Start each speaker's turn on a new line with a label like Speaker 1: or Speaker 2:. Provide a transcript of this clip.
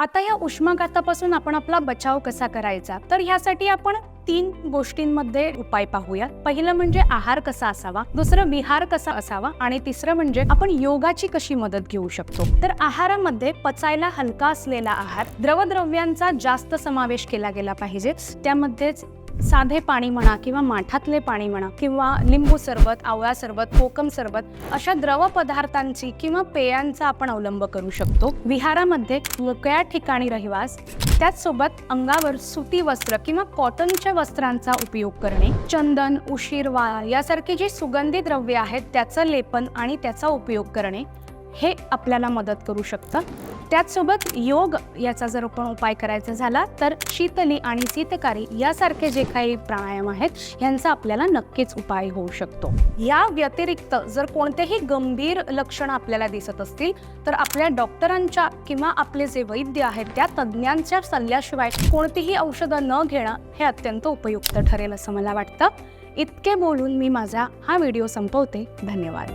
Speaker 1: आता या उष्माघातापासून आपण आपला बचाव कसा करायचा? तर ह्यासाठी आपण तीन गोष्टींमध्ये उपाय पाहूया. पहिलं म्हणजे आहार कसा असावा दुसरं विहार कसा असावा आणि तिसरं म्हणजे आपण योगाची कशी मदत घेऊ शकतो. तर आहारामध्ये पचायला हलका असलेला आहार द्रवद्रव्यांचा जास्त समावेश केला गेला पाहिजे. त्यामध्येच साधे पाणी म्हणा किंवा माठातले पाणी म्हणा किंवा लिंबू सरबत आवळा सरबत कोकम सरबत अशा द्रव पदार्थांची किंवा पेयांचा आपण अवलंब करू शकतो. विहारामध्ये मोकळ्या ठिकाणी रहिवास त्याचसोबत अंगावर सुती वस्त्र किंवा कॉटनच्या वस्त्रांचा उपयोग करणे चंदन उशीरवा यासारखी जी सुगंधी द्रव्ये आहेत त्याचं लेपन आणि त्याचा उपयोग करणे हे आपल्याला मदत करू शकतं. त्याचसोबत योग याचा जर आपण उपाय करायचा झाला तर शीतली आणि शीतकारी यासारखे जे काही प्राणायाम आहेत यांचा आपल्याला नक्कीच उपाय होऊ शकतो. या व्यतिरिक्त जर कोणतेही गंभीर लक्षणं आपल्याला दिसत असतील तर आपल्या डॉक्टरांच्या किंवा आपले जे वैद्य आहेत त्या तज्ज्ञांच्या सल्ल्याशिवाय कोणतीही औषधं न घेणं हे अत्यंत उपयुक्त ठरेल असं मला वाटतं. इतके बोलून मी माझा हा व्हिडिओ संपवते. धन्यवाद.